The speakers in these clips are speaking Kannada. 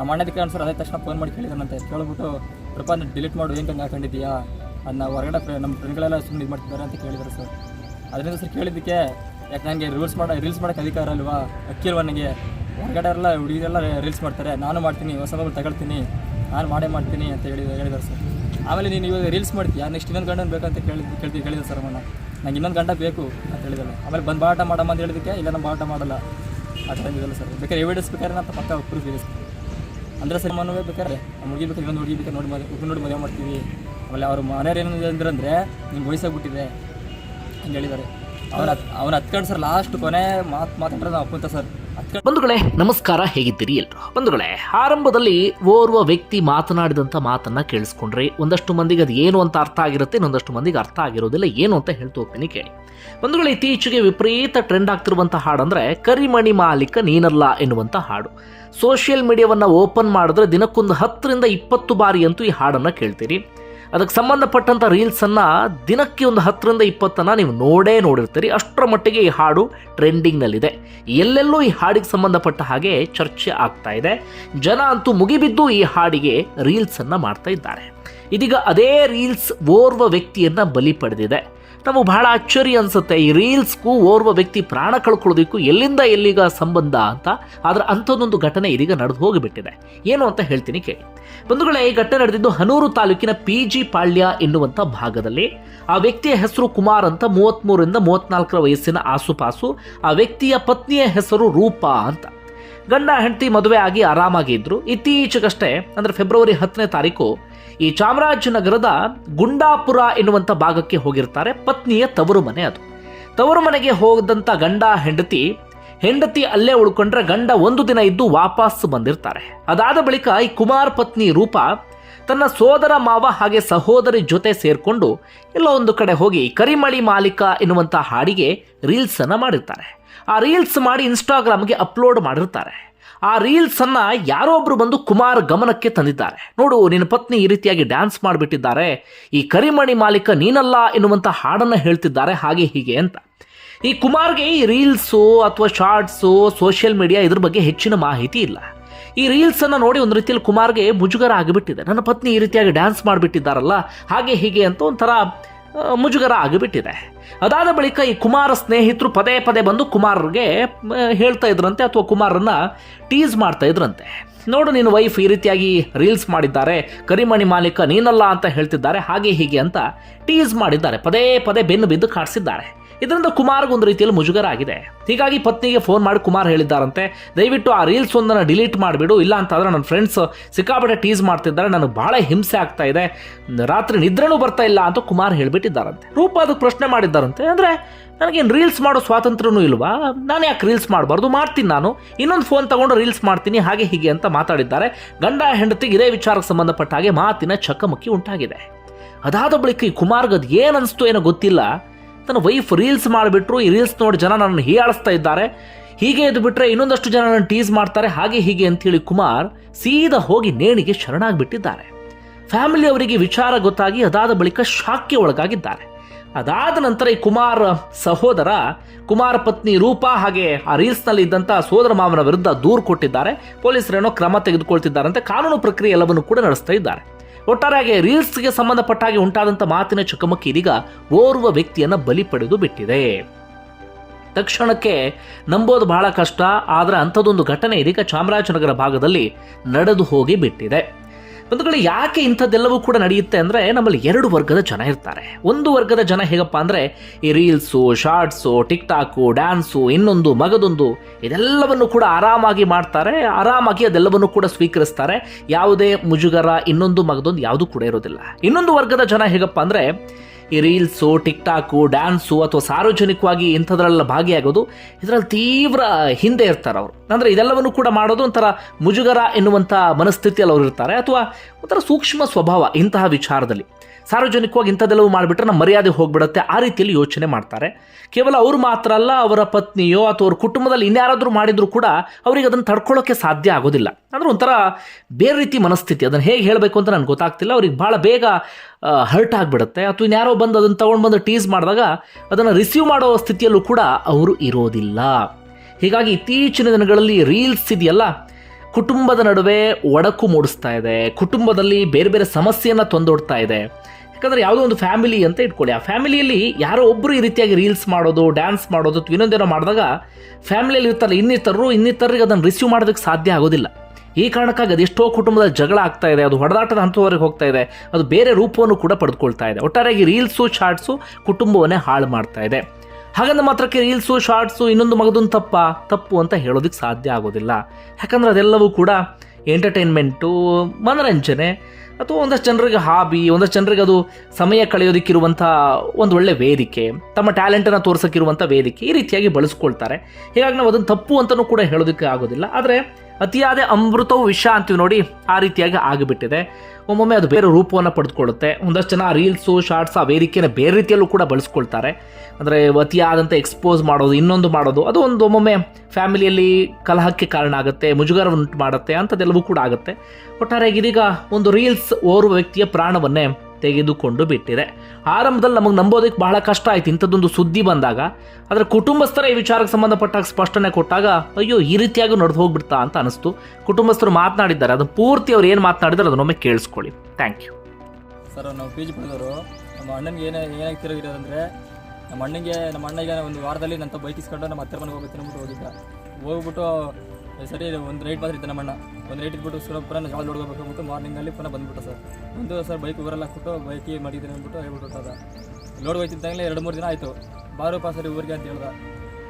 ನಮ್ಮ ಅಣ್ಣದಕ್ಕೆ ಸರ್ ಅದೇ ತಕ್ಷಣ ಫೋನ್ ಮಾಡಿ ಕೇಳಿದಾನಂತೆ ಕೇಳ್ಬಿಟ್ಟು ರೂಪಾಯಿ ಡಿಲೀಟ್ ಮಾಡು, ಏನು ಹಂಗೆ ಹಾಕೊಂಡಿದ್ದೀಯಾ? ಅದನ್ನ ಹೊರಗಡೆ ನಮ್ಮ ಫ್ರೆಂಡ್ಗಳೆಲ್ಲ ಸುಮ್ಮನೆ ಇದು ಮಾಡ್ತಿದ್ದಾರೆ ಅಂತ ಕೇಳಿದ್ರು ಸರ್ ಅದರಿಂದ ಸರ್ ಕೇಳಿದ್ದಕ್ಕೆ, ಯಾಕೆ ನನಗೆ ರೂಲ್ಸ್ ಮಾಡೋ ರೀಲ್ಸ್ ಮಾಡೋಕ್ಕೆ ಅಧಿಕಾರ ಅಲ್ವಾ ಅಕ್ಕಿಲ್ವ ನನಗೆ ಹೊರಗಡೆ ಎಲ್ಲ ಹುಡುಗಿರೆಲ್ಲ ರೀಲ್ಸ್ ಮಾಡ್ತಾರೆ. ನಾನು ಮಾಡ್ತೀನಿ, ಹೊಸ ಮೊಬೈಲ್ ತಗೊಳ್ತೀನಿ. ನಾನು ಮಾಡೇ ಮಾಡ್ತೀನಿ, ಅಂತ ಹೇಳಿ ಹೇಳಿದ್ದಾರೆ ಸರ್ ಆಮೇಲೆ ನೀನು ಇವಾಗ ರೀಲ್ಸ್ ಮಾಡ್ತೀಯಾ? ನೆಕ್ಸ್ಟ್ ಇನ್ನೊಂದು ಗಂಡನ ಬೇಕಂತ ಕೇಳಿ ಕೇಳ್ತಿ ಹೇಳಿದೆ ಸರ್ ಅಮ್ಮನ ನಂಗೆ ಇನ್ನೊಂದು ಗಂಡ ಬೇಕು, ಅಂತ ಹೇಳಿದಲ್ಲ ಆಮೇಲೆ ಬಂದು ಬಾಟ ಮಾಡಮ್ಮ ಅಂತ ಹೇಳಿದಕ್ಕೆ ಇಲ್ಲ, ನಾನು ಬಾಟ ಮಾಡಲ್ಲ. ಆ ಥರ ಸರ್ ಬೇಕಾದ್ರೆ ಎವಿಡೆನ್ಸ್ ಬೇಕಾದ್ರೆ ನಾನು ಪಕ್ಕ ಪ್ರೂಫ್ ಇದೆ ಅಂದರೆ ಸರ್ ಮನವೇ ಬೇಕಾದ್ರೆ ನಮ್ಮ ಇನ್ನೊಂದು ಹುಡುಗಿ ಬೇಕಾದ್ರೆ ನೋಡಿ ಮದುವೆ ನೋಡಿ ಮದುವೆ ಮಾಡ್ತೀವಿ. ಆಮೇಲೆ ಅವ್ರ ಮನೆಯವ್ರು ಏನು ಅಂದ್ರೆ ನಿಮ್ಗೆ ವಯಸ್ಸಾಗ್ಬಿಟ್ಟಿದೆ ಅಂತ ಹೇಳಿದ್ದಾರೆ. ಅವನ ಅವನ ಹತ್ಕೊಂಡು ಸರ್ ಲಾಸ್ಟ್ ಕೊನೆ ಮಾತು ಮಾತಾಡೋದು ಅಪ್ಪಂತ ಸರ್. ಬಂಧುಗಳೇ, ನಮಸ್ಕಾರ, ಹೇಗಿದ್ದೀರಿ ಎಲ್ರು? ಬಂಧುಗಳೇ, ಆರಂಭದಲ್ಲಿ ಓರ್ವ ವ್ಯಕ್ತಿ ಮಾತನಾಡಿದಂಥ ಮಾತನ್ನ ಕೇಳಿಸ್ಕೊಂಡ್ರಿ ಒಂದಷ್ಟು ಮಂದಿಗೆ ಅದು ಏನು ಅಂತ ಅರ್ಥ ಆಗಿರುತ್ತೆ, ಇನ್ನೊಂದಷ್ಟು ಮಂದಿಗೆ ಅರ್ಥ ಆಗಿರೋದಿಲ್ಲ, ಏನು ಅಂತ ಹೇಳ್ತಾ ಹೋಗ್ತೀನಿ ಕೇಳಿ. ಬಂಧುಗಳೇ, ಇತ್ತೀಚೆಗೆ ವಿಪರೀತ ಟ್ರೆಂಡ್ ಆಗ್ತಿರುವಂಥ ಹಾಡಂದ್ರೆ ಕರಿಮಣಿ ಮಾಲೀಕ ನೀನಲ್ಲ ಎನ್ನುವಂಥ ಹಾಡು. ಸೋಷಿಯಲ್ ಮೀಡಿಯಾವನ್ನು ಓಪನ್ ಮಾಡಿದ್ರೆ ದಿನಕ್ಕೊಂದು ಹತ್ತರಿಂದ ಇಪ್ಪತ್ತು ಬಾರಿ ಅಂತೂ ಈ ಹಾಡನ್ನು ಕೇಳ್ತೀರಿ. ಅದಕ್ಕೆ ಸಂಬಂಧಪಟ್ಟಂಥ ರೀಲ್ಸನ್ನು ದಿನಕ್ಕೆ ಒಂದು ಹತ್ತರಿಂದ ಇಪ್ಪತ್ತನ್ನು ನೀವು ನೋಡೇ ನೋಡಿರ್ತೀರಿ. ಅಷ್ಟರ ಮಟ್ಟಿಗೆ ಈ ಹಾಡು ಟ್ರೆಂಡಿಂಗ್ನಲ್ಲಿದೆ. ಎಲ್ಲೆಲ್ಲೂ ಈ ಹಾಡಿಗೆ ಸಂಬಂಧಪಟ್ಟ ಹಾಗೆ ಚರ್ಚೆ ಆಗ್ತಾ ಇದೆ. ಜನ ಅಂತೂ ಮುಗಿಬಿದ್ದು ಈ ಹಾಡಿಗೆ ರೀಲ್ಸನ್ನು ಮಾಡ್ತಾ ಇದ್ದಾರೆ. ಇದೀಗ ಅದೇ ರೀಲ್ಸ್ ಓರ್ವ ವ್ಯಕ್ತಿಯನ್ನು ಬಲಿ ಪಡೆದಿದೆ. ನಮಗೆ ಬಹಳ ಅಚ್ಚರಿ ಅನ್ಸುತ್ತೆ. ಈ ರೀಲ್ಸ್ಗೂ ಓರ್ವ ವ್ಯಕ್ತಿ ಪ್ರಾಣ ಕಳ್ಕೊಳ್ಳೋದಕ್ಕೂ ಎಲ್ಲಿಂದ ಎಲ್ಲಿಗ ಸಂಬಂಧ ಅಂತ. ಆದರೆ ಅಂಥದ್ದೊಂದು ಘಟನೆ ಇದೀಗ ನಡೆದು ಹೋಗಿಬಿಟ್ಟಿದೆ. ಏನು ಅಂತ ಹೇಳ್ತೀನಿ ಕೇಳಿ. ಬಂಧುಗಳೇ, ಈ ಘಟನೆ ನಡೆದಿದ್ದು ಹನೂರು ತಾಲೂಕಿನ ಪಿ ಜಿ ಪಾಳ್ಯ ಎನ್ನುವಂಥ ಭಾಗದಲ್ಲಿ. ಆ ವ್ಯಕ್ತಿಯ ಹೆಸರು ಕುಮಾರ್ ಅಂತ ಮೂವತ್ತ್ಮೂರರಿಂದ ಮೂವತ್ನಾಲ್ಕರ ವಯಸ್ಸಿನ ಆಸುಪಾಸು. ಆ ವ್ಯಕ್ತಿಯ ಪತ್ನಿಯ ಹೆಸರು ರೂಪಾ ಅಂತ. ಗಂಡ, ಹೆಂಡತಿ ಮದುವೆ ಆಗಿ ಆರಾಮಾಗಿದ್ದರು ಇತ್ತೀಚೆಗಷ್ಟೇ, ಅಂದರೆ ಫೆಬ್ರವರಿ ಹತ್ತನೇ ತಾರೀಕು ಈ ಚಾಮರಾಜನಗರದ ಗುಂಡಾಪುರ ಎನ್ನುವಂಥ ಭಾಗಕ್ಕೆ ಹೋಗಿರ್ತಾರೆ. ಪತ್ನಿಯ ತವರು ಮನೆ ಅದು. ತವರು ಮನೆಗೆ ಹೋದಂಥ ಗಂಡ ಹೆಂಡತಿ ಹೆಂಡತಿ ಅಲ್ಲೇ ಉಳ್ಕೊಂಡ್ರೆ ಗಂಡ ಒಂದು ದಿನ ಇದ್ದು ವಾಪಸ್ ಬಂದಿರ್ತಾರೆ. ಅದಾದ ಬಳಿಕ ಈ ಕುಮಾರ್ ಪತ್ನಿ ರೂಪ ತನ್ನ ಸೋದರ ಮಾವ ಹಾಗೆ ಸಹೋದರಿ ಜೊತೆ ಸೇರಿಕೊಂಡು ಎಲ್ಲೋ ಒಂದು ಕಡೆ ಹೋಗಿ ಕರಿಮಳಿ ಮಾಲೀಕ ಎನ್ನುವಂಥ ಹಾಡಿಗೆ ರೀಲ್ಸನ್ನು ಮಾಡಿರ್ತಾರೆ. ಆ ರೀಲ್ಸ್ ಮಾಡಿ ಇನ್ಸ್ಟಾಗ್ರಾಮ್ಗೆ ಅಪ್ಲೋಡ್ ಮಾಡಿರ್ತಾರೆ. ಆ ರೀಲ್ಸ್ ಅನ್ನ ಯಾರೋ ಒಬ್ಬರು ಬಂದು ಕುಮಾರ್ ಗಮನಕ್ಕೆ ತಂದಿದ್ದಾರೆ. ನೋಡು, ನಿನ್ನ ಪತ್ನಿ ಈ ರೀತಿಯಾಗಿ ಡ್ಯಾನ್ಸ್ ಮಾಡಿಬಿಟ್ಟಿದ್ದಾರೆ. ಈ ಕರಿಮಣಿ ಮಾಲೀಕ ನೀನಲ್ಲ ಎನ್ನುವಂಥ ಹಾಡನ್ನ ಹೇಳ್ತಿದ್ದಾರೆ, ಹಾಗೆ ಹೀಗೆ ಅಂತ. ಈ ಕುಮಾರ್ಗೆ ಈ ರೀಲ್ಸು ಅಥವಾ ಶಾರ್ಟ್ಸು ಸೋಷಿಯಲ್ ಮೀಡಿಯಾ ಇದ್ರ ಬಗ್ಗೆ ಹೆಚ್ಚಿನ ಮಾಹಿತಿ ಇಲ್ಲ. ಈ ರೀಲ್ಸ್ ಅನ್ನ ನೋಡಿ ಒಂದು ರೀತಿಯಲ್ಲಿ ಕುಮಾರ್ಗೆ ಮುಜುಗರ ಆಗಿಬಿಟ್ಟಿದೆ. ನನ್ನ ಪತ್ನಿ ಈ ರೀತಿಯಾಗಿ ಡ್ಯಾನ್ಸ್ ಮಾಡಿಬಿಟ್ಟಿದ್ದಾರಲ್ಲ, ಹಾಗೆ ಹೀಗೆ ಅಂತ ಒಂಥರ ಮುಜುಗರ ಆಗಿಬಿಟ್ಟಿದೆ. ಅದಾದ ಬಳಿಕ ಈ ಕುಮಾರ ಸ್ನೇಹಿತರು ಪದೇ ಪದೇ ಬಂದು ಕುಮಾರ್ಗೆ ಹೇಳ್ತಾ ಇದ್ರಂತೆ ಅಥವಾ ಕುಮಾರನ್ನ ಟೀಸ್ ಮಾಡ್ತಾ ಇದ್ರಂತೆ. ನೋಡು ನಿನ್ನ ವೈಫ್ ಈ ರೀತಿಯಾಗಿ ರೀಲ್ಸ್ ಮಾಡಿದ್ದಾರೆ, ಕರಿಮಣಿ ಮಾಲೀಕ ನೀನಲ್ಲ ಅಂತ ಹೇಳ್ತಿದ್ದಾರೆ, ಹಾಗೆ ಹೀಗೆ ಅಂತ ಟೀಸ್ ಮಾಡಿದ್ದಾರೆ, ಪದೇ ಪದೇ ಬೆನ್ನು ಬಿದ್ದು ಕಾಡಿಸಿದ್ದಾರೆ. ಇದರಿಂದ ಕುಮಾರ್ಗೆ ಒಂದು ರೀತಿಯಲ್ಲಿ ಮುಜುಗರ ಆಗಿದೆ ಹೀಗಾಗಿ ಪತ್ನಿಗೆ ಫೋನ್ ಮಾಡಿ ಕುಮಾರ್ ಹೇಳಿದ್ದಾರಂತೆ, ದಯವಿಟ್ಟು ಆ ರೀಲ್ಸ್ ಒಂದನ್ನು ಡಿಲೀಟ್ ಮಾಡಿಬಿಡು, ಇಲ್ಲ ಅಂತಂದ್ರೆ ನನ್ನ ಫ್ರೆಂಡ್ಸ್ ಸಿಕ್ಕಾಪಟ್ಟೆ ಟೀಸ್ ಮಾಡ್ತಿದ್ದಾರೆ, ನನಗೆ ಬಹಳ ಹಿಂಸೆ ಆಗ್ತಾ ಇದೆ, ರಾತ್ರಿ ನಿದ್ರೆನೂ ಬರ್ತಾ ಇಲ್ಲ ಅಂತ ಕುಮಾರ್ ಹೇಳಿಬಿಟ್ಟಿದ್ದಾರಂತೆ. ರೂಪ ಅದಕ್ಕೆ ಪ್ರಶ್ನೆ ಮಾಡಿದ್ದಾರಂತೆ, ಅಂದರೆ ನನಗೇನು ರೀಲ್ಸ್ ಮಾಡೋ ಸ್ವಾತಂತ್ರ್ಯನೂ ಇಲ್ವಾ? ನಾನು ಯಾಕೆ ರೀಲ್ಸ್ ಮಾಡಬಾರ್ದು? ಮಾಡ್ತೀನಿ ನಾನು. ಇನ್ನೊಂದು ಫೋನ್ ತಗೊಂಡು ರೀಲ್ಸ್ ಮಾಡ್ತೀನಿ, ಹಾಗೆ ಹೀಗೆ ಅಂತ ಮಾತಾಡಿದ್ದಾರೆ. ಗಂಡ ಹೆಂಡತಿಗೆ ಇದೇ ವಿಚಾರಕ್ಕೆ ಸಂಬಂಧಪಟ್ಟ ಹಾಗೆ ಮಾತಿನ ಚಕಮಕಿ ಉಂಟಾಗಿದೆ. ಅದಾದ ಬಳಿಕ ಈ ಕುಮಾರ್ಗದ್ ಏನು ಅನಿಸ್ತು ಏನೋ ಗೊತ್ತಿಲ್ಲ. ತನ್ನ ವೈಫ್ ರೀಲ್ಸ್ ಮಾಡಿಬಿಟ್ರು. ಈ ರೀಲ್ಸ್ ನೋಡಿ ಜನ ನನ್ನ ಹೀಯಾಳಿಸ್ತಾ ಇದ್ದಾರೆ. ಹೀಗೆ ಇದು ಬಿಟ್ಟರೆ ಇನ್ನೊಂದಷ್ಟು ಜನ ನನ್ನ ಟೀಸ್ ಮಾಡ್ತಾರೆ. ಹಾಗೆ ಹೀಗೆ ಅಂತೇಳಿ ಕುಮಾರ್ ಸೀದಾ ಹೋಗಿ ನೇಣಿಗೆ ಶರಣಾಗಿಬಿಟ್ಟಿದ್ದಾರೆ. ಫ್ಯಾಮಿಲಿ ಅವರಿಗೆ ವಿಚಾರ ಗೊತ್ತಾಗಿ ಅದಾದ ಬಳಿಕ ಶಾಕ್ಗೆ ಒಳಗಾಗಿದ್ದಾರೆ. ಅದಾದ ನಂತರ ಈ ಕುಮಾರ್ ಸಹೋದರ, ಕುಮಾರ್ ಪತ್ನಿ ರೂಪಾ ಹಾಗೆ ಆ ರೀಲ್ಸ್ನಲ್ಲಿ ಇದ್ದಂಥ ಸೋದರ ಮಾವನ ವಿರುದ್ಧ ದೂರು ಕೊಟ್ಟಿದ್ದಾರೆ. ಪೊಲೀಸರೇನೋ ಕ್ರಮ ತೆಗೆದುಕೊಳ್ತಿದ್ದಾರಂತೆ. ಕಾನೂನು ಪ್ರಕ್ರಿಯೆ ಎಲ್ಲವನ್ನು ಕೂಡ ನಡೆಸ್ತಾ ಇದ್ದಾರೆ. ಒಟ್ಟಾರೆಯಾಗಿ ರೀಲ್ಸ್ಗೆ ಸಂಬಂಧಪಟ್ಟ ಹಾಗೆ ಉಂಟಾದಂಥ ಮಾತಿನ ಚಕಮಕಿ ಇದೀಗ ಓರ್ವ ವ್ಯಕ್ತಿಯನ್ನ ಬಲಿ ಪಡೆದು ಬಿಟ್ಟಿದೆ. ತಕ್ಷಣಕ್ಕೆ ನಂಬೋದು ಬಹಳ ಕಷ್ಟ, ಆದರೆ ಅಂಥದ್ದೊಂದು ಘಟನೆ ಇದೀಗ ಚಾಮರಾಜನಗರ ಭಾಗದಲ್ಲಿ ನಡೆದು ಹೋಗಿ ಬಿಟ್ಟಿದೆ. ಬಂಧುಗಳು, ಯಾಕೆ ಇಂಥದ್ದೆಲ್ಲವೂ ಕೂಡ ನಡೆಯುತ್ತೆ ಅಂದರೆ ನಮ್ಮಲ್ಲಿ ಎರಡು ವರ್ಗದ ಜನ ಇರ್ತಾರೆ. ಒಂದು ವರ್ಗದ ಜನ ಹೇಗಪ್ಪ ಅಂದರೆ ಈ reels, shorts TikTok dance, ಇನ್ನೊಂದು, ಮಗದೊಂದು, ಇದೆಲ್ಲವನ್ನು ಕೂಡ ಆರಾಮಾಗಿ ಮಾಡ್ತಾರೆ. ಆರಾಮಾಗಿ ಅದೆಲ್ಲವನ್ನು ಕೂಡ ಸ್ವೀಕರಿಸ್ತಾರೆ. ಯಾವುದೇ ಮುಜುಗರ, ಇನ್ನೊಂದು, ಮಗದೊಂದು ಯಾವುದು ಕೂಡ ಇರೋದಿಲ್ಲ. ಇನ್ನೊಂದು ವರ್ಗದ ಜನ ಹೇಗಪ್ಪ ಅಂದರೆ ಈ ರೀಲ್ಸು ಟಿಕ್ ಟಾಕು ಡ್ಯಾನ್ಸು ಅಥವಾ ಸಾರ್ವಜನಿಕವಾಗಿ ಇಂಥದ್ರಲ್ಲ ಭಾಗಿಯಾಗೋದು, ಇದರಲ್ಲಿ ತೀವ್ರ ಹಿಂದೆ ಇರ್ತಾರೆ ಅವರು. ಅಂದರೆ ಇದೆಲ್ಲವನ್ನು ಕೂಡ ಮಾಡೋದು ಒಂಥರ ಮುಜುಗರ ಎನ್ನುವಂಥ ಮನಸ್ಥಿತಿಯಲ್ಲಿ ಅವರು ಇರ್ತಾರೆ ಅಥವಾ ಒಂಥರ ಸೂಕ್ಷ್ಮ ಸ್ವಭಾವ ಇಂತಹ ವಿಚಾರದಲ್ಲಿ. ಸಾರ್ವಜನಿಕವಾಗಿ ಇಂಥದ್ದೆಲ್ಲವೂ ಮಾಡಿಬಿಟ್ರೆ ನಮ್ಮ ಮರ್ಯಾದೆ ಹೋಗ್ಬಿಡುತ್ತೆ, ಆ ರೀತಿಯಲ್ಲಿ ಯೋಚನೆ ಮಾಡ್ತಾರೆ. ಕೇವಲ ಅವರು ಮಾತ್ರ ಅಲ್ಲ, ಅವರ ಪತ್ನಿಯೋ ಅಥವಾ ಅವ್ರ ಕುಟುಂಬದಲ್ಲಿ ಇನ್ಯಾರಾದರೂ ಮಾಡಿದರೂ ಕೂಡ ಅವರಿಗೆ ಅದನ್ನು ತಡ್ಕೊಳ್ಳೋಕ್ಕೆ ಸಾಧ್ಯ ಆಗೋದಿಲ್ಲ. ಅಂದರೆ ಒಂಥರ ಬೇರೆ ರೀತಿ ಮನಸ್ಥಿತಿ. ಅದನ್ನು ಹೇಗೆ ಹೇಳಬೇಕು ಅಂತ ನನಗೆ ಗೊತ್ತಾಗ್ತಿಲ್ಲ. ಅವ್ರಿಗೆ ಭಾಳ ಬೇಗ ಹರ್ಟ್ ಆಗಿಬಿಡುತ್ತೆ. ಅಥವಾ ಇನ್ಯಾರೋ ಬಂದು ಅದನ್ನು ತೊಗೊಂಡು ಬಂದು ಟೀಸ್ ಮಾಡಿದಾಗ ಅದನ್ನು ರಿಸೀವ್ ಮಾಡೋ ಸ್ಥಿತಿಯಲ್ಲೂ ಕೂಡ ಅವರು ಇರೋದಿಲ್ಲ. ಹೀಗಾಗಿ ಇತ್ತೀಚಿನ ದಿನಗಳಲ್ಲಿ ರೀಲ್ಸ್ ಇದೆಯಲ್ಲ, ಕುಟುಂಬದ ನಡುವೆ ಒಡಕು ಮೂಡಿಸ್ತಾ ಇದೆ, ಕುಟುಂಬದಲ್ಲಿ ಬೇರೆ ಬೇರೆ ಸಮಸ್ಯೆಯನ್ನು ತಂದೊಡ್ತಾ ಇದೆ. ಯಾಕಂದರೆ ಯಾವುದೋ ಒಂದು ಫ್ಯಾಮಿಲಿ ಅಂತ ಇಟ್ಕೊಳ್ಳಿ. ಆ ಫ್ಯಾಮಿಲಿಯಲ್ಲಿ ಯಾರೋ ಒಬ್ಬರು ಈ ರೀತಿಯಾಗಿ ರೀಲ್ಸ್ ಮಾಡೋದು ಡ್ಯಾನ್ಸ್ ಮಾಡೋದು ಇನ್ನೊಂದೇನೋ ಮಾಡಿದಾಗ ಫ್ಯಾಮಿಲಿಯಲ್ಲಿ ಇರ್ತಾರೆ ಇನ್ನಿತರರು ಇನ್ನಿತರರಿಗೆ ಅದನ್ನು ರಿಸೀವ್ ಮಾಡೋದಕ್ಕೆ ಸಾಧ್ಯ ಆಗೋದಿಲ್ಲ. ಈ ಕಾರಣಕ್ಕಾಗಿ ಅದೆಷ್ಟೋ ಕುಟುಂಬದ ಜಗಳ ಆಗ್ತಾ ಇದೆ, ಅದು ಹೊಡೆದಾಟದ ಹಂತದವರೆಗೆ ಹೋಗ್ತಾ ಇದೆ, ಅದು ಬೇರೆ ರೂಪವನ್ನು ಕೂಡ ಪಡೆದುಕೊಳ್ತಾ ಇದೆ. ಒಟ್ಟಾರೆಯಾಗಿ ರೀಲ್ಸು ಶಾರ್ಟ್ಸು ಕುಟುಂಬವನ್ನೇ ಹಾಳು ಮಾಡ್ತಾ ಇದೆ. ಹಾಗಂದ ಮಾತ್ರಕ್ಕೆ ರೀಲ್ಸು ಶಾರ್ಟ್ಸು ಇನ್ನೊಂದು ಮಗದೊಂದು ತಪ್ಪ, ತಪ್ಪು ಅಂತ ಹೇಳೋದಕ್ಕೆ ಸಾಧ್ಯ ಆಗೋದಿಲ್ಲ. ಯಾಕಂದ್ರೆ ಅದೆಲ್ಲವೂ ಕೂಡ ಎಂಟರ್ಟೈನ್ಮೆಂಟು, ಮನರಂಜನೆ ಅಥವಾ ಒಂದಷ್ಟು ಜನರಿಗೆ ಹಾಬಿ, ಒಂದಷ್ಟು ಜನರಿಗೆ ಅದು ಸಮಯ ಕಳೆಯೋದಕ್ಕಿರುವಂಥ ಒಂದು ಒಳ್ಳೆ ವೇದಿಕೆ, ತಮ್ಮ ಟ್ಯಾಲೆಂಟನ್ನು ತೋರಿಸೋಕ್ಕಿರುವಂಥ ವೇದಿಕೆ ಈ ರೀತಿಯಾಗಿ ಬಳಸ್ಕೊಳ್ತಾರೆ. ಹೀಗಾಗಿ ನಾವು ಅದನ್ನು ತಪ್ಪು ಅಂತಲೂ ಕೂಡ ಹೇಳೋದಕ್ಕೆ ಆಗೋದಿಲ್ಲ. ಆದರೆ ಅತಿಯಾದ ಅಮೃತವು ವಿಷ ಅಂತೀವಿ ನೋಡಿ, ಆ ರೀತಿಯಾಗಿ ಆಗಿಬಿಟ್ಟಿದೆ. ಒಮ್ಮೊಮ್ಮೆ ಅದು ಬೇರೆ ರೂಪವನ್ನು ಪಡೆದುಕೊಳ್ಳುತ್ತೆ. ಒಂದಷ್ಟು ಜನ ರೀಲ್ಸು, ಶಾರ್ಟ್ಸ್, ಆ ವೇದಿಕೆನ ಬೇರೆ ರೀತಿಯಲ್ಲೂ ಕೂಡ ಬಳಸ್ಕೊಳ್ತಾರೆ. ಅಂದರೆ ಅತಿಯಾದಂಥ ಎಕ್ಸ್ಪೋಸ್ ಮಾಡೋದು, ಇನ್ನೊಂದು ಮಾಡೋದು, ಅದು ಒಂದು ಒಮ್ಮೊಮ್ಮೆ ಫ್ಯಾಮಿಲಿಯಲ್ಲಿ ಕಲಹಕ್ಕೆ ಕಾರಣ ಆಗುತ್ತೆ ಮುಜುಗರವನ್ನುಂಟು ಮಾಡುತ್ತೆ, ಅಂಥದ್ದೆಲ್ಲವೂ ಕೂಡ ಆಗುತ್ತೆ. ಒಟ್ಟಾರೆಯಾಗಿ ಇದೀಗ ಒಂದು ರೀಲ್ಸ್ ಓರ್ವ ವ್ಯಕ್ತಿಯ ಪ್ರಾಣವನ್ನೇ ತೆಗೆದುಕೊಂಡು ಬಿಟ್ಟಿದೆ. ಆರಂಭದಲ್ಲಿ ನಮಗೆ ನಂಬೋದಕ್ಕೆ ಬಹಳ ಕಷ್ಟ ಆಯ್ತು. ಇಂಥದ್ದೊಂದು ಸುದ್ದಿ ಬಂದಾಗ ಆದರೆ ಕುಟುಂಬಸ್ಥರ ಈ ವಿಚಾರಕ್ಕೆ ಸಂಬಂಧಪಟ್ಟಾಗ ಸ್ಪಷ್ಟನೆ ಕೊಟ್ಟಾಗ ಅಯ್ಯೋ, ಈ ರೀತಿಯಾಗಿ ನಡೆದು ಹೋಗ್ಬಿಡ್ತಾ ಅಂತ ಅನಿಸ್ತು. ಕುಟುಂಬಸ್ಥರು ಮಾತನಾಡಿದ್ದಾರೆ. ಅದನ್ನು ಪೂರ್ತಿ ಅವ್ರು ಏನು ಮಾತನಾಡಿದ್ದಾರೆ ಅದನ್ನೊಮ್ಮೆ ಕೇಳಿಸ್ಕೊಳ್ಳಿ. ಥ್ಯಾಂಕ್ ಯು ಸರ್, ನಾವು ಪಿ ಜಿ ಪಡೆದವರು ನಮ್ಮ ಅಣ್ಣನಿಗೆ ಏನೇ ಏನಾಗಿ ತಿರುಗಿರೋದಂದರೆ ನಮ್ಮ ಅಣ್ಣಿಗೆ ನಮ್ಮ ಅಣ್ಣಗೆ ಒಂದು ವಾರದಲ್ಲಿ ನನ್ನ ಬೈಕ್ ಇಸ್ಕೊಂಡು ನಮ್ಮ ಹತ್ತಿರ ಮನೆಗೆ ಹೋಗುತ್ತೆ ತಿನ್ಬಿಟ್ಟು ಹೋಗಿದ್ದ. ಹೋಗ್ಬಿಟ್ಟು ಸರಿ, ಒಂದು ರೈಟ್ ಮಾತ್ರ ಇದ್ದ ನಮ್ಮ ಒಂದು ರೇಟ್ ಇಟ್ಬಿಟ್ಟು ಸುಲಭ ಪುನಃ ಜಾಗ ನೋಡ್ಕೋಬೇಕು ಅಂದ್ಬಿಟ್ಟು ಮಾರ್ನಿಂಗಲ್ಲಿ ಪುನಃ ಬಂದ್ಬಿಟ್ಟು ಸರ್. ಒಂದು ಸರ್ ಬೈಕ್ ಊರೆಲ್ಲ ಹಾಕ್ಬಿಟ್ಟು ಬೈಕ್ ಮಾಡಿದ್ದೀನಿ ಅಂದ್ಬಿಟ್ಟು ಹೇಳ್ಬಿಟ್ಟು ಅದ ಲೋಡ್ ಹೋಯ್ತಿದ್ದಂಗೆ ಎರಡು ಮೂರು ದಿನ ಆಯಿತು. ಬಾರೂಪ ಸರ್ ಊರಿಗೆ ಅಂತ ಹೇಳ್ದ.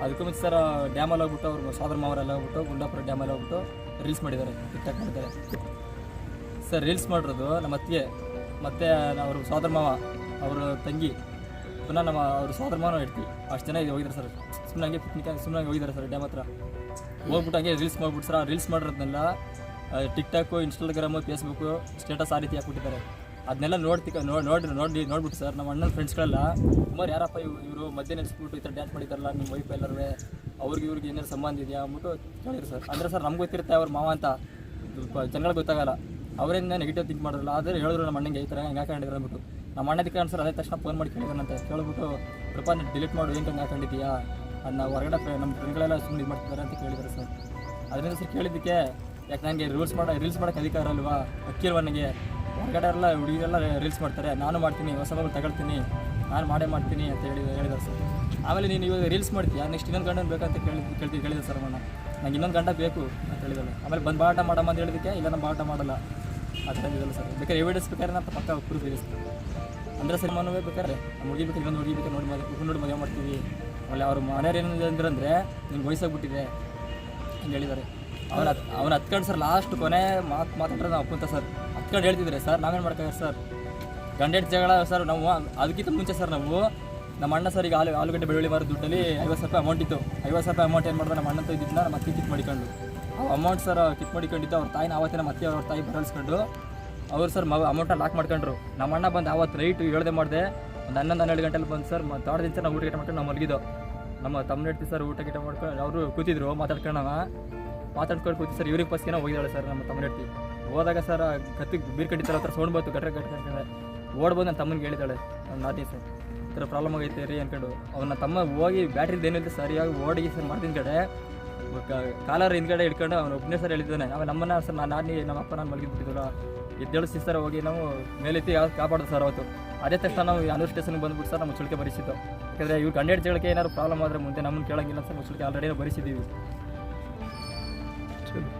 ಅದಕ್ಕೂ ಮುಂಚೆ ಸರ್ ಡ್ಯಾಮಲ್ಲಿ ಹೋಗ್ಬಿಟ್ಟು ಅವ್ರು ಸೋದರ ಮಾವರೆಲ್ಲ ಹೋಗ್ಬಿಟ್ಟು ಗುಂಡಾಪುರ ಡ್ಯಾಮಲ್ಲಿ ಹೋಗ್ಬಿಟ್ಟು ರೀಲ್ಸ್ ಮಾಡಿದ್ದಾರೆ ಟಿಕ್ಟಾಕ್ ಮಾಡಿದ್ದಾರೆ. ಸರ್ ರೀಲ್ಸ್ ಮಾಡಿರೋದು ನಮ್ಮ ಅತ್ತಿಗೆ. ಮತ್ತು ಅವ್ರ ಸೋದರ ಮಾವ, ಅವ್ರ ತಂಗಿ. ಪುನಃ ನಮ್ಮ ಅವ್ರ ಸೋದರ ಮಾವನ ಇಡ್ತೀವಿ ಅಷ್ಟು ಜನ ಇದು ಹೋಗಿದ್ದಾರೆ ಸರ್. ಸುಮ್ಮನೆ ಹಂಗೆ ಪಿಕ್ನಿಕ್ ಸುಮ್ಮನೆ ಹೋಗಿದ್ದಾರೆ ಸರ್ ಡ್ಯಾಮ್ ಹತ್ರ. ಹೋಗ್ಬಿಟ್ಟು ಹಂಗೆ ರೀಲ್ಸ್ ಮಾಡ್ಬಿಟ್ಟು ಸರ್ ರೀಲ್ಸ್ ಮಾಡಿರೋದನ್ನೆಲ್ಲ ಟಿಕ್ಟಾಕು ಇನ್ಸ್ಟಾಗ್ರಾಮು ಫೇಸ್ಬುಕ್ಕು ಸ್ಟೇಟಸ್ ಆ ರೀತಿ ಹಾಕ್ಬಿಟ್ಟಿದ್ದಾರೆ. ಅದನ್ನೆಲ್ಲ ನೋಡ್ತಿ ನೋಡಿ ನೋಡಿ ನೋಡಿ ನೋಡ್ಬಿಟ್ಟು ಸರ್, ನಮ್ಮ ಅಣ್ಣನ ಫ್ರೆಂಡ್ಸ್ಗಳೆಲ್ಲ ಸುಮಾರು ಯಾರಪ್ಪ ಇವ್ ಇವರು ಮಧ್ಯೆ ನೆನೆಸ್ಬಿಟ್ಟು ಈ ಥರ ಡ್ಯಾನ್ಸ್ ಮಾಡಿದಾರಲ್ಲ ನಿಮ್ಮ ವೈಫ್ ಎಲ್ಲರೂ ಅವ್ರಿಗೆ ಇವ್ರಿಗೆ ಏನಾರು ಸಂಬಂಧ ಇದೆಯಾ? ಅಂದ್ಬಿಟ್ಟು ಕೇಳಿದ್ರು ಸರ್. ಅಂದರೆ ಸರ್, ನಮ್ಗೆ ಗೊತ್ತಿರುತ್ತೆ ಅವ್ರ ಮಾವ ಅಂತ. ಜನಗಳಿಗೆ ಗೊತ್ತಾಗಲ್ಲ. ಅವರಿಂದ ನೆಗೆಟಿವ್ ಥಿಂಕ್ ಮಾಡಿರಲ್ಲ ಆದರೆ ಹೇಳಿದ್ರು ನಮ್ಮ ಅಣ್ಣಂಗೆ, ಈ ಥರ ಹೆಂಗೆ ಹಾಕೊಂಡಿದ್ರು ಅಂದ್ಬಿಟ್ಟು. ನಮ್ಮ ಅಣ್ಣದಕ್ಕೆ ಸರ್ ಅದೇ ತಕ್ಷಣ ಫೋನ್ ಮಾಡಿ ಕೇಳಿದಾನಂತೆ ಕೇಳ್ಬಿಟ್ಟು, ಕೃಪಾ ಡಿಲೀಟ್ ಮಾಡು ಏನು ಹಂಗೆ ಹಾಕೊಂಡಿದ್ದೀಯಾ? ಅದನ್ನ ಹೊರಗಡೆ ಫ್ರೆ- ನಮ್ಮ ಫ್ರೆಂಡ್ಗಳೆಲ್ಲ ಸುಮ್ಮನೆ ಇದು ಮಾಡ್ತಿದ್ದಾರೆ ಅಂತ ಕೇಳಿದ್ರು ಸರ್. ಅದರಿಂದ ಸರ್ ಕೇಳಿದ್ದಕ್ಕೆ ಯಾಕೆ ನನಗೆ ರೂಲ್ಸ್ ಮಾಡೋ ರೀಲ್ಸ್ ಮಾಡೋಕ್ಕೆ ಅಧಿಕಾರ ಅಲ್ವಾ ಅಕ್ಕಿಲ್ವ ನನಗೆ ಹೊರಗಡೆ ಎಲ್ಲ ಹುಡುಗಿರೆಲ್ಲ ರೀಲ್ಸ್ ಮಾಡ್ತಾರೆ. ನಾನು ಮಾಡ್ತೀನಿ, ಹೊಸ ಮಗಳು ತಗೊಳ್ತೀನಿ, ನಾನು ಮಾಡೇ ಮಾಡ್ತೀನಿ ಅಂತ ಹೇಳಿ, ಹೇಳಿದ್ದಾರೆ ಸರ್. ಆಮೇಲೆ ನೀನು ಇವಾಗ ರೀಲ್ಸ್ ಮಾಡ್ತೀಯಾ? ನೆಕ್ಸ್ಟ್ ಇನ್ನೊಂದು ಗಂಡನ ಬೇಕಂತ ಕೇಳಿ ಕೇಳಿ ಕೇಳಿದೆ ಸರ್ ಅವನ್ನ ನಂಗೆ ಇನ್ನೊಂದು ಗಂಡ ಬೇಕು ಅಂತ ಹೇಳಿದಲ್ಲ ಆಮೇಲೆ ಬಂದು ಬಾಟ ಮಾಡಮ್ಮ ಅಂತ ಹೇಳಿದಕ್ಕೆ ಇಲ್ಲ ನಾನು ಬಾಟ ಮಾಡಲ್ಲ. ಥರ ಇದಲ್ಲ ಸರ್. ಬೇಕಾದ್ರೆ ಎವಿಡೆನ್ಸ್ ಬೇಕಾದ್ರೆ ನಾನು ಪಕ್ಕ ಪ್ರೂಫ್ ಇದೆ ಸರ್. ಅಂದರೆ ಸಿನಿಮಾನೂ ಬೇಕಾದ್ರೆ ನಮ್ಮ ಹುಡುಗಿ ಇನ್ನೊಂದು ಹುಡುಗಿ ಬೇಕು ನೋಡಿ ಮದುವೆ ನೋಡಿ ಮದುವೆ ಮಾಡ್ತೀವಿ. ಆಮೇಲೆ ಅವ್ರ ಮನೆಯವ್ರು ಏನಿದೆ ಅಂದ್ರೆ ನಿಮ್ಗೆ ವಯಸ್ಸಾಗ್ಬಿಟ್ಟಿದೆ ಅಂತ ಹೇಳಿದ್ದಾರೆ. ಅವನ ಅವನ ಹತ್ಕೊಂಡು ಸರ್ ಲಾಸ್ಟ್ ಕೊನೆ ಮಾತು ಮಾತಾಡ್ರೆ ನಾವು ಅಪ್ಪಂತ ಸರ್ ಹತ್ಕೊಂಡು ಹೇಳ್ತಿದ್ರೆ ಸರ್ ನಾವೇನು ಮಾಡ್ತಾರೆ ಸರ್ ಗಂಡೆಟ್ ಜಗಳ ಸರ್ ನಾವು ಅದಕ್ಕಿಂತ ಮುಂಚೆ ಸರ್ ನಾವು ನಮ್ಮ ಅಣ್ಣ ಸರ್ ಈಗ ಆಲು ಆಲೂಗಡ್ಡೆ ಬೆಳ್ಳುಳ್ಳಿ ಮಾರೋ ದುಡ್ಡಲ್ಲಿ ಐವತ್ತು ರೂಪಾಯಿ ಅಮೌಂಟ್ ಇತ್ತು. ಐವತ್ತು ರೂಪಾಯಿ ಅಮೌಂಟ್ ಏನು ಮಾಡಿದ್ರೆ ನಮ್ಮ ಅಣ್ಣ ಇದ್ದಿದ್ದನ್ನ ನಮ್ಮ ಅತ್ತೆ ಕಿತ್ ಮಾಡಿಕೊಂಡು ಅಮೌಂಟ್ ಸರ್ ಕಿತ್ ಮಾಡಿಕೊಂಡಿದ್ದು ಅವ್ರ ತಾಯಿನ ಆವತ್ತಿನ ಮತ್ತೆ ಅವ್ರ ತಾಯಿ ಬರಲ್ಸ್ಕೊಂಡು ಅವ್ರು ಸರ್ ಮಗ ಲಾಕ್ ಮಾಡ್ಕೊಂಡ್ರು. ನಮ್ಮ ಅಣ್ಣ ಬಂದು ಆವತ್ತು ರೈಟ್ ಹೇಳ್ದೆ ಮಾಡಿದೆ, ಒಂದು ಹನ್ನೊಂದು ಹನ್ನೆರಡು ಗಂಟೆಲಿ ಬಂದು ಸರ್ ತಾಡ್ದ ದಿನ ನಾವು ಊಟ ಗಿಟ ಮಾಡ್ಕೊಂಡು ನಾವು ಮಲಗಿದ್ದು. ನಮ್ಮ ತಮ್ಮ ಸರ್ ಊಟ ಗಿಟ ಮಾಡ್ಕೊಂಡು ಅವರು ಕೂತಿದ್ರು, ಮಾತಾಡ್ಕೊಂಡವ. ಮಾತಾಡ್ಕೊಂಡು ಕೂತಿ ಸರ್. ಇವ್ರಿಗೆ ಏನೋ ಹೋಗಿದ್ದಾಳೆ ಸರ್ ನಮ್ಮ ತಮ್ಮನ ನೆಡ್ತಿ ಹೋದಾಗ ಸರ್ ಕತ್ತಿಗೆ ಬೀರ್ಕಂಡಿತ್ತರ ಹತ್ರ ಸೌಂಡ್ ಬಂತು, ಗಟ್ರೆ ಗಟ್ರೆ ಓಡ್ಬೋದು ನನ್ನ ತಮ್ಮನಿಗೆ ಹೇಳಿದ್ದಾಳೆ ನನ್ನ ನಾಟಿ ಸರ್. ಈ ಪ್ರಾಬ್ಲಮ್ ಆಗೈತೆ ರೀ ಅಂದ್ಕೊಂಡು ಅವನ ತಮ್ಮ ಹೋಗಿ ಬ್ಯಾಟ್ರಿದು ಏನಿಲ್ಲ ಸರಿಯಾಗಿ ಓಡಿ ಸರ್ ಮಾಡ್ತೀನಿ ಕಡೆ ಕಾಲರ್ ಹಿಂದ್ಗಡೆ ಹಿಡ್ಕೊಂಡು ಅವನು ಒಬ್ಬನೇ ಸರ್ ಹೇಳಿದ್ದಾನೆ. ಆಮೇಲೆ ನಮ್ಮನ್ನ ಸರ್ ನಾನು ನಾನಿ ನಮ್ಮ ಅಪ್ಪ ನಾನು ಮಲಗಿದ್ಬಿಟ್ಟಿದ್ದಲ್ಲ ಎದ್ದೇಳಿಸಿ ಸರ್ ಹೋಗಿ ನಾವು ಮೇಲೆತ್ತಿ ಯಾವ್ದು ಕಾಪಾಡೋದು ಸರ್ ಅವತ್ತು. ಅದೇ ತಕ್ಷಣ ನಾವು ಅನೂರು ಸ್ಟೇಷನ್ಗೆ ಬಂದ್ಬಿಟ್ಟು ಸರ್ ನಮ್ಮ ಮುಚ್ಚಳಿಕೆ ಬರಿಸಿತ್ತು ಯಾಕಂದರೆ ಇವ್ರು ಗಂಡೆಡ್ ಜಗಳಕ್ಕೆ ಏನಾದ್ರು ಪ್ರಾಬ್ಲಮ್ ಆದರೆ ಮುಂದೆ ನಮ್ಮನ್ನು ಕೇಳೋಂಗಿಲ್ಲ ಸರ್ ಮುಚ್ಚಳಿಕೆ ಆಲ್ರೆಡಿ soon.